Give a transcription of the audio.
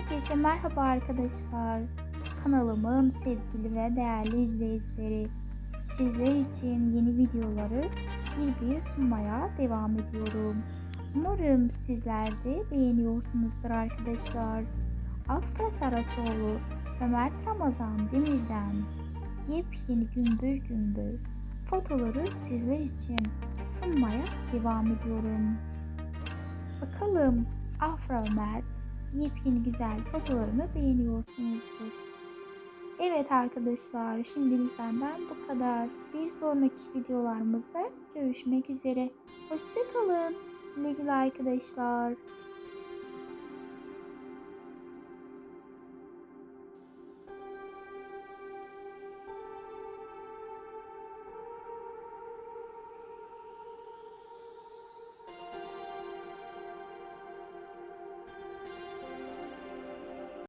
Herkese merhaba arkadaşlar. Kanalımın sevgili ve değerli izleyicileri. Sizler için yeni videoları bir bir sunmaya devam ediyorum. Umarım sizler de beğeniyorsunuzdur arkadaşlar. Afra Saraçoğlu ve Mert Ramazan Demir'den yepyeni gümbür gümbür fotoları sizler için sunmaya devam ediyorum. Bakalım Afra Mert yepyeni güzel fotolarını beğeniyorsunuzdur. Evet arkadaşlar şimdilik benden bu kadar. Bir sonraki videolarımızda görüşmek üzere. Hoşçakalın. Güle güle arkadaşlar.